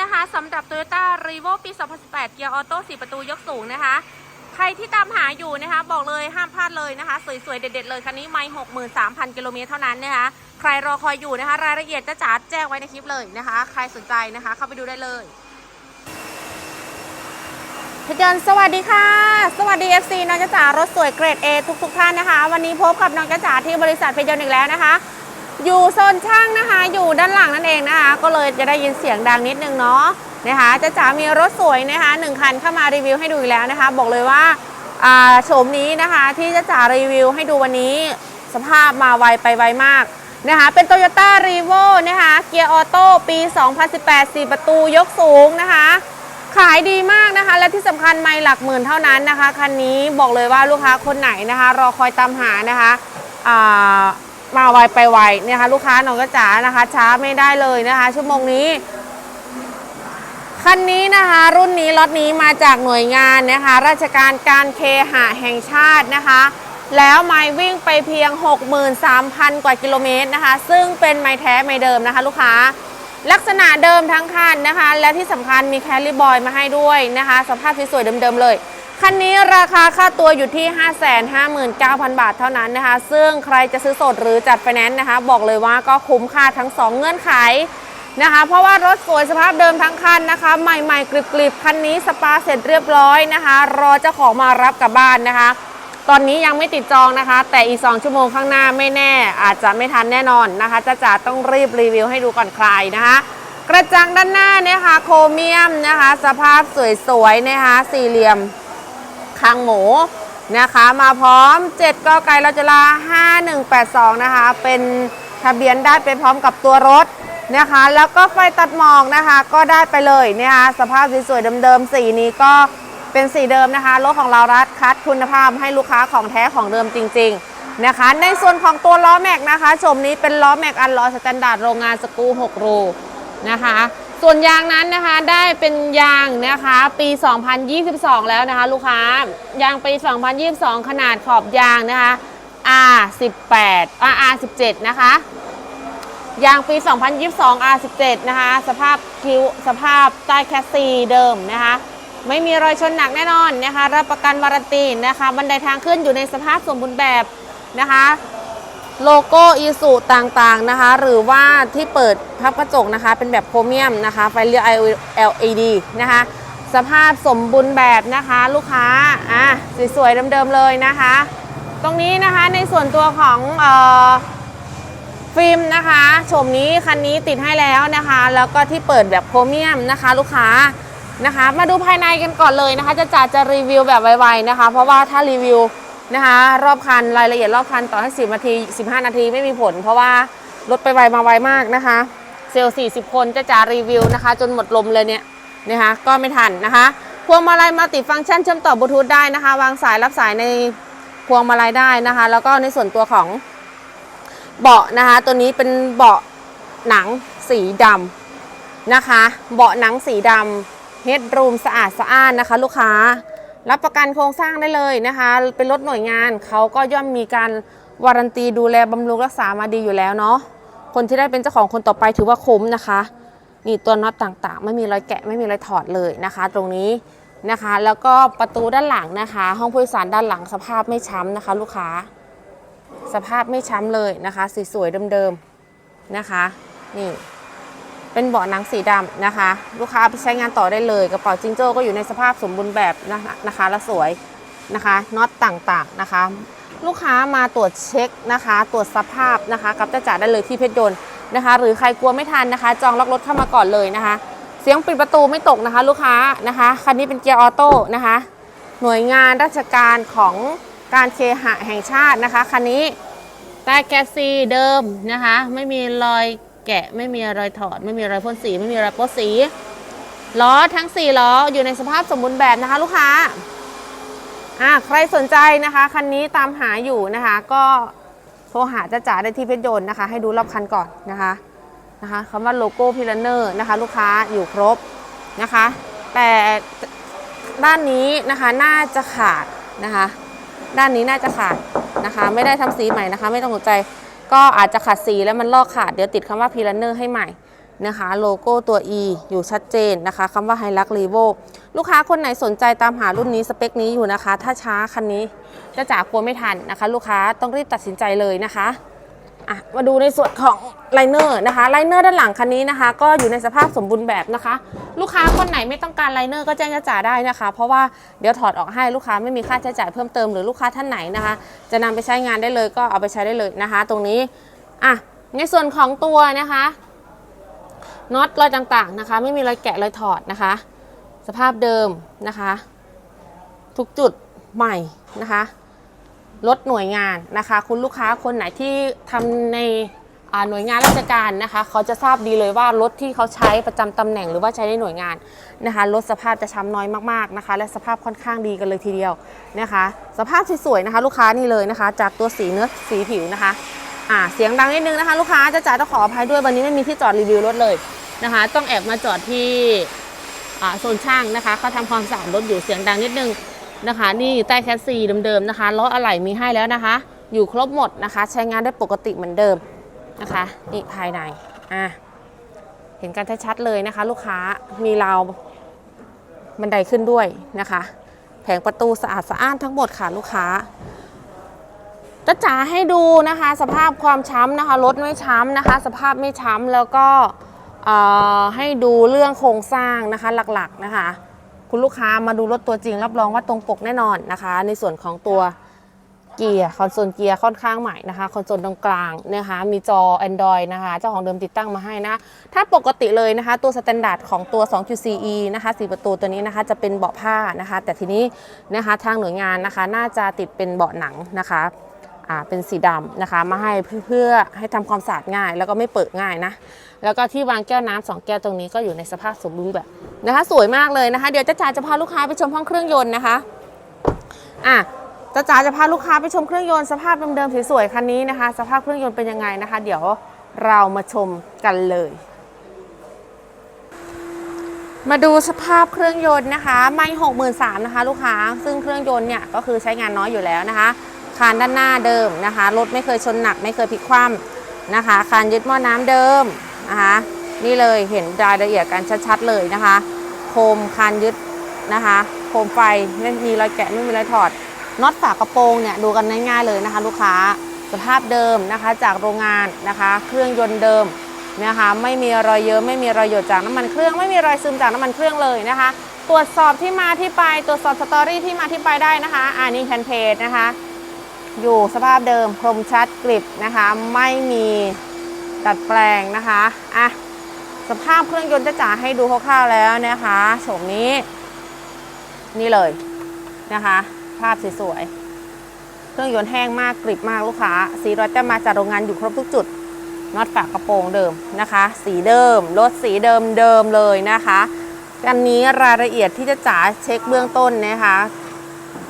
นะคะสำหรับ Toyota r e v o ปี 2018 เกียร์ออโต้4ประตูยกสูงนะคะ ใครที่ตามหาอยู่นะคะ บอกเลยห้ามพลาดเลยนะคะ สวยๆ เด็ดๆ เลยคันนี้ไม่63,000 กิโลเมตรเท่านั้นนะคะ ใครรอคอยอยู่นะคะ รายละเอียดจะจ๋าแจ้งไว้ในคลิปเลยนะคะ ใครสนใจนะคะ เข้าไปดูได้เลยพยนต์สวัสดีค่ะ สวัสดี FC น้องจ๊ะจ๋ารถสวยเกรด A ทุกๆท่านนะคะ วันนี้พบกับน้องจ๋าที่บริษัทพยนต์อีกแล้วนะคะ อยู่โซนช่างนะคะ อยู่ด้านหลังนั่นเองนะคะ ก็เลยจะได้ยินเสียงดังนิดนึงเนาะนะคะจ๊ะจ๋ามีรถสวยนะคะหนึ่งคันเข้ามารีวิวให้ดูอีกแล้วนะคะ บอกเลยว่าโฉมนี้นะคะที่จ๊ะจ๋ารีวิวให้ดูวันนี้สภาพมาไวไปไวมากนะคะเป็น Toyota r e v o นะคะเกียร์ออโต้ปี 2018 4 ประตูยกสูงนะคะ ขายดีมากนะคะ และที่สำคัญไม่หลักหมื่นเท่านั้นนะคะ คันนี้บอกเลยว่าลูกค้าคนไหนนะคะ รอคอยตามหานะคะ มาไวไปไวเนี่ยค่ะลูกค้าน้องกระจ๋านะคะ ช้าไม่ได้เลยนะคะ ชั่วโมงนี้คันนี้นะคะรุ่นนี้ล็อตนี้มาจากหน่วยงานนะคะ ราชการการเคหะแห่งชาตินะคะ แล้วไม้วิ่งไปเพียง 63,000 กว่ากิโลเมตรนะคะ ซึ่งเป็นไม้แท้ไม้เดิมนะคะ ลูกค้า ลักษณะเดิมทั้งคันนะคะ และที่สำคัญมีแคลรี่บอยมาให้ด้วยนะคะ สภาพสวยๆเดิมๆเลย คันนี้ราคาค่าตัวอยู่ที่ 559,000 บาทเท่านั้นนะคะ ซึ่งใครจะซื้อสดหรือจัดไฟแนนซ์นะคะ บอกเลยว่าก็คุ้มค่าทั้ง 2 เงื่อนไขนะคะ เพราะว่ารถสวยสภาพเดิมทั้งคันนะคะ ใหม่ๆกริบๆ คันนี้สปาเสร็จเรียบร้อยนะคะ รอเจ้าของมารับกลับบ้านนะคะ ตอนนี้ยังไม่ติดจองนะคะ แต่อีก 2 ชั่วโมงข้างหน้าไม่แน่ อาจจะไม่ทันแน่นอนนะคะจ้าจ๋าต้องรีบรีวิวให้ดูก่อนใครนะคะกระจังด้านหน้านะคะโครเมียมนะคะ สภาพสวยๆนะคะ สี่เหลี่ยม คางหมูนะคะ มาพร้อม 7กไก่เราจะลา 5182 นะคะ เป็นทะเบียนได้ไปพร้อมกับตัวรถนะคะ แล้วก็ไฟตัดหมอกนะคะ ก็ได้ไปเลยนะคะสภาพสวยๆเดิมๆสีนี้ก็เป็นสีเดิมนะคะรถของเรารัดคัดคุณภาพให้ลูกค้าของแท้ของเดิมจริง ๆนะคะ ในส่วนของตัวล้อแม็กนะคะชมนี้เป็นล้อแม็กอันล้อสแตนดาร์ดโรงงานสกรู6รูนะคะ ส่วนยางนั้นนะคะได้เป็นยางนะคะปี 2022 แล้วนะคะ ลูกค้ายางปี 2022 ขนาดขอบยางนะคะ R18 R17 นะคะยางปี 2022 R17 นะคะ สภาพคิ้วสภาพใต้แคสซีเดิมนะคะ ไม่มีรอยชนหนักแน่นอนนะคะ รับประกันวารันตีนะคะ บันไดทางขึ้นอยู่ในสภาพสมบูรณ์แบบนะคะ โลโก้อีสุต่างๆนะคะ หรือว่าที่เปิดพับกระจกนะคะ เป็นแบบโครเมียมนะคะ ไฟเลี้ยว LED นะคะ สภาพสมบูรณ์แบบนะคะ ลูกค้า อะ สวยๆเดิมๆเลยนะคะ ตรงนี้นะคะในส่วนตัวของเอ่อฟิล์มนะคะโฉมนี้คันนี้ติดให้แล้วนะคะ แล้วก็ที่เปิดแบบโครเมียมนะคะ ลูกค้านะคะ มาดูภายในกันก่อนเลยนะคะ จะจัดจะรีวิวแบบไวๆนะคะ เพราะว่าถ้ารีวิว นะคะ รอบคันรายละเอียดรอบคันต่อให้ 10 นาที 15 นาทีไม่มีผล เพราะว่ารถไปไวมาไวมากนะคะ เซลล์ 40 คนจะจะรีวิวนะคะ จนหมดลมเลยเนี่ยนะคะก็ไม่ทันนะคะ พวงมาลัยมัลติฟังก์ชันเชื่อมต่อบลูทูธได้นะคะ วางสายรับสายในพวงมาลัยได้นะคะ แล้วก็ในส่วนตัวของเบาะนะคะ ตัวนี้เป็นเบาะหนังสีดำนะคะ เบาะหนังสีดำเฮดรูมสะอาดสะอ้านนะคะ ลูกค้า รับประกันโครงสร้างได้เลยนะคะ เป็นรถหน่วยงานเขาก็ย่อมมีการวารันตีดูแลบำรุงรักษามาดีอยู่แล้วเนาะคนที่ได้เป็นเจ้าของคนต่อไปถือว่าคุ้มนะคะ นี่ตัวน็อตต่างๆ ไม่มีรอยแกะไม่มีรอยถอดเลยนะคะ ตรงนี้นะคะ แล้วก็ประตูด้านหลังนะคะ ห้องผู้โดยสารด้านหลังสภาพไม่ช้ำนะคะ ลูกค้า สภาพไม่ช้ำเลยนะคะสีสวยเดิมๆนะคะ นี่ เป็นเบาะหนังสีดำนะคะ ลูกค้าไปใช้งานต่อได้เลย กระเป๋าจิงโจ้ก็อยู่ในสภาพสมบูรณ์แบบนะคะนะคะและสวยนะคะน็อตต่างๆนะคะ ลูกค้ามาตรวจเช็คนะคะ ตรวจสภาพนะคะ กับจ้าจ๋าได้เลยที่เพชรยนต์นะคะ หรือใครกลัวไม่ทันนะคะ จองล็อกรถเข้ามาก่อนเลยนะคะ เสียงปิดประตูไม่ตกนะคะ ลูกค้านะคะคันนี้เป็นเกียร์ออโต้นะคะ หน่วยงานราชการของการเคหะแห่งชาตินะคะคันนี้ใต้แกสซีเดิมนะคะ ไม่มีรอย แกะ ไม่มีรอยถอด ไม่มีรอยพ่นสี ไม่มีรอยโป๊สี ล้อทั้ง 4 ล้ออยู่ในสภาพสมบูรณ์แบบนะคะ ลูกค้าอ่าใครสนใจนะคะคันนี้ตามหาอยู่นะคะ ก็โทรหาจ้าจ๋าได้ที่เพชรยนต์นะคะ ให้ดูรอบคันก่อนนะคะนะคะคำว่าโลโก้พิลเนอร์นะคะ ลูกค้าอยู่ครบนะคะ แต่ด้านนี้นะคะน่าจะขาดนะคะ ด้านนี้น่าจะขาดนะคะ ไม่ได้ทำสีใหม่นะคะ ไม่ต้องสนใจ ก็อาจจะขาดสีแล้วมันลอกขาดเดี๋ยวติดคำว่าพีลันเนอร์ให้ใหม่นะคะ โลโก้ตัว E อยู่ชัดเจนนะคะคำว่าไฮลักรีโวลูกค้าคนไหนสนใจตามหารุ่นนี้สเปคนี้อยู่นะคะ ถ้าช้าคันนี้จะจากกลัวไม่ทันนะคะ ลูกค้าต้องรีบตัดสินใจเลยนะคะ อะมาดูในส่วนของไลเนอร์นะคะไลเนอร์ด้านหลังคันนี้นะคะ ก็อยู่ในสภาพสมบูรณ์แบบนะคะ ลูกค้าคนไหนไม่ต้องการไลเนอร์ก็แจ้งจ้าจ๋าได้นะคะ เพราะว่าเดี๋ยวถอดออกให้ลูกค้าไม่มีค่าใช้จ่ายเพิ่มเติมหรือลูกค้าท่านไหนนะคะ จะนำไปใช้งานได้เลยก็เอาไปใช้ได้เลยนะคะ ตรงนี้อะในส่วนของตัวนะคะน็อตรอยต่างๆนะคะ ไม่มีรอยแกะรอยถอดนะคะ สภาพเดิมนะคะ ทุกจุดใหม่นะคะ ลดหน่วยงานนะคะ คุณลูกค้าคนไหนที่ทำในหน่วยงานราชการนะคะเขาจะทราบดีเลยว่ารถที่เขาใช้ประจำตำแหน่งหรือว่าใช้ในหน่วยงานนะคะรถสภาพจะช้ำน้อยมากๆนะคะ และสภาพค่อนข้างดีกันเลยทีเดียวนะคะ สภาพสวยๆนะคะ ลูกค้านี่เลยนะคะ จากตัวสีเนื้อสีผิวนะคะอ่าเสียงดังนิดนึงนะคะ ลูกค้าจะจ่ายต้องขออภัยด้วยวันนี้ไม่มีที่จอดรีวิวรถเลยนะคะ ต้องแอบมาจอดที่อ่าโซนช่างนะคะเขาทำความสะอาดรถอยู่เสียงดังนิดนึง นะคะ นี่ใต้แคสซีเดิมๆนะคะล้ออะไหล่มีให้แล้วนะคะ อยู่ครบหมดนะคะ ใช้งานได้ปกติเหมือนเดิมนะคะนี่ภายในอะเห็นกันชัดๆเลยนะคะ ลูกค้ามีราวบันไดขึ้นด้วยนะคะ แผงประตูสะอาดสะอ้านทั้งหมดค่ะลูกค้าจะจ๋าให้ดูนะคะ สภาพความช้ำนะคะรถไม่ช้ำนะคะ สภาพไม่ช้ำแล้วก็เอ่อให้ดูเรื่องโครงสร้างนะคะหลักๆนะคะ คุณลูกค้ามาดูรถตัวจริง รับรองว่าตรงปกแน่นอนนะคะ ในส่วนของตัวเกียร์คอนโซลเกียร์ค่อนข้างใหม่นะคะคอนโซลตรงกลางนะคะมีจอ Android นะคะเจ้าของเดิมติดตั้งมาให้นะ ถ้าปกติเลยนะคะ ตัวสแตนดาร์ดของตัว 2.4e นะคะ4ประตูตัวนี้นะคะจะเป็นเบาะผ้านะคะ แต่ทีนี้นะคะทางหน่วยงานนะคะน่าจะติดเป็นเบาะหนังนะคะอ่าเป็นสีดำนะคะมาให้เพื่อเพื่อให้ทำความสะอาดง่าย แล้วก็ไม่เปิดง่ายนะ แล้วก็ที่วางแก้วน้ำสองแก้วตรงนี้ก็อยู่ในสภาพสมบูรณ์แบบนะคะ สวยมากเลยนะคะ เดี๋ยวจ้าจ๋าจะพาลูกค้าไปชมห้องเครื่องยนต์นะคะอะจ้าจ๋าจะพาลูกค้าไปชมเครื่องยนต์สภาพเดิมๆสวยๆคันนี้นะคะ สภาพเครื่องยนต์เป็นยังไงนะคะ เดี๋ยวเรามาชมกันเลย มาดูสภาพเครื่องยนต์นะคะ ไม่หกหมื่นสามนะคะ ลูกค้าซึ่งเครื่องยนต์เนี่ยก็คือใช้งานน้อยอยู่แล้วนะคะคานด้านหน้าเดิมนะคะรถไม่เคยชนหนักไม่เคยพลิกคว่ำนะคะคานยึดหม้อน้ำเดิม นะคะนี่เลยเห็นรายละเอียดกันชัดๆเลยนะคะ โคมคานยึดนะคะ โคมไฟไม่มีรอยแกะไม่มีรอยถอดน็อตฝากระโปรงเนี่ยดูกันง่ายๆเลยนะคะ ลูกค้าสภาพเดิมนะคะจากโรงงานนะคะ เครื่องยนต์เดิมนะคะไม่มีรอยเยิ้มไม่มีรอยหยดจากน้ำมันเครื่องไม่มีรอยซึมจากน้ำมันเครื่องเลยนะคะ ตรวจสอบที่มาที่ไปตรวจสอบสตอรี่ที่มาที่ไปได้นะคะอ่านี่แคนเพจนะคะ อยู่สภาพเดิมคมชัดกริบนะคะ ไม่มี ดัดแปลงนะคะอะสภาพเครื่องยนต์จะจ๋าให้ดูคร่าวๆแล้วนะคะโฉมนี้ นี่เลยนะคะ ภาพสวยๆเครื่องยนต์แห้งมากกริบมากลูกค้าสีรอยแต้มมาจากโรงงานอยู่ครบทุกจุดน็อตฝากระโปรงเดิมนะคะ สีเดิมรถสีเดิมเดิมเลยนะคะอันนี้รายละเอียดที่จะจ๋าเช็คเบื้องต้นนะคะ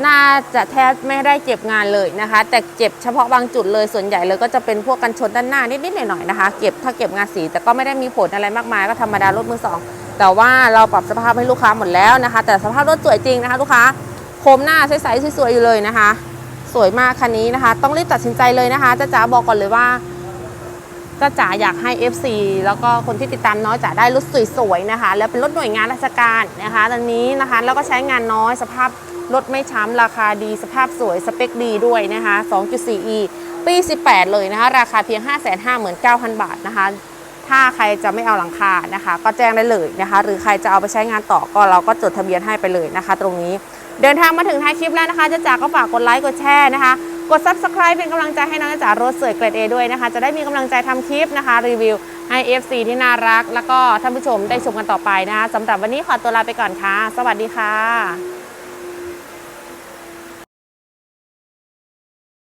น่าจะแทบไม่ได้เจ็บงานเลยนะคะ แต่เจ็บเฉพาะบางจุดเลยส่วนใหญ่เลยก็จะเป็นพวกกันชนด้านหน้านิดๆหน่อยๆนะคะ เก็บถ้าเก็บงานสีแต่ก็ไม่ได้มีผลอะไรมากมายก็ธรรมดารถมือสองแต่ว่าเราปรับสภาพให้ลูกค้าหมดแล้วนะคะ แต่สภาพรถสวยจริงนะคะ ลูกค้าโคมหน้าใสๆสวยๆอยู่เลยนะคะ สวยมากคันนี้นะคะ ต้องรีบตัดสินใจเลยนะคะจ้าจ๋าบอกก่อนเลยว่า จ้าจ๋าอยากให้ FC แล้วก็คนที่ติดตามน้อยจ๋าได้รถสวยๆนะคะ แล้วเป็นรถหน่วยงานราชการนะคะตอนนี้นะคะแล้วก็ใช้งานน้อยสภาพรถไม่ช้ำราคาดีสภาพสวยสเปคดีด้วยนะคะ 2.4e ปี 18 เลยนะคะ ราคาเพียง 559,000 บาทนะคะ ถ้าใครจะไม่เอาหลังคานะคะ ก็แจ้งได้เลยนะคะ หรือใครจะเอาไปใช้งานต่อก็เราก็จดทะเบียนให้ไปเลยนะคะ ตรงนี้เดินทางมาถึงท้ายคลิปแล้วนะคะจ้าจ๋าก็ฝากกดไลค์กดแชร์นะคะ กด subscribe เป็นกำลังใจให้น้องจ๋ารถสวยเกรด A ด้วยนะคะ จะได้มีกำลังใจทำคลิปนะคะ รีวิวให้ FC ที่น่ารัก แล้วก็ท่านผู้ชมได้ชมกันต่อไปนะคะสำหรับวันนี้ขอตัวลาไปก่อนค่ะ สวัสดีค่ะ